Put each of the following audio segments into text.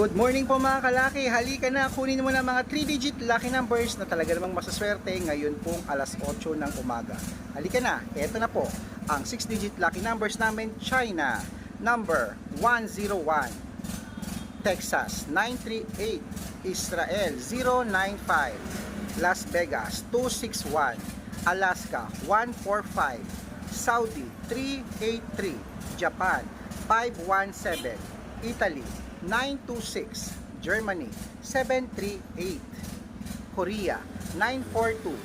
Good morning po mga kalaki. Halika na, kunin mo na mga 3-digit lucky numbers na talaga namang masaswerte ngayon pong alas 8 ng umaga. Halika na, eto na po ang 6-digit lucky numbers namin. China, number 101. Texas, 938. Israel, 095. Las Vegas, 261. Alaska, 145. Saudi, 383. Japan, 517. Italy, 926. Germany, 738. Korea, 942.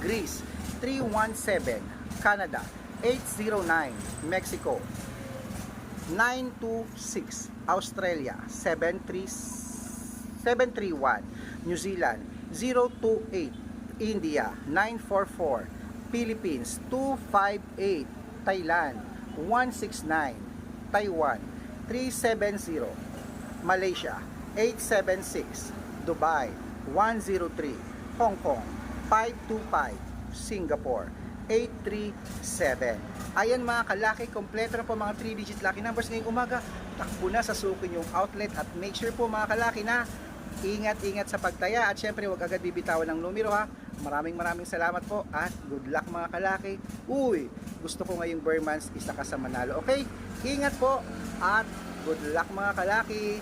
Greece, 317. Canada, 809. Mexico, 926 Australia 73 731 New Zealand 028 India 944 Philippines 258 Thailand 169 Taiwan 370 Malaysia 876 Dubai 103 Hong Kong 525 Singapore 837 Ayan mga kalaki, kompleto na po mga 3-digit lucky numbers ngayong umaga. Takbo na sa sukin yung outlet at make sure po mga kalaki na ingat-ingat sa pagtaya at syempre huwag agad bibitawan ng numero ha. Maraming maraming salamat po at good luck mga kalaki. Uy, gusto ko ngayong Burmans isa ka sa manalo. Okay? Ingat po at good luck mga kalaki.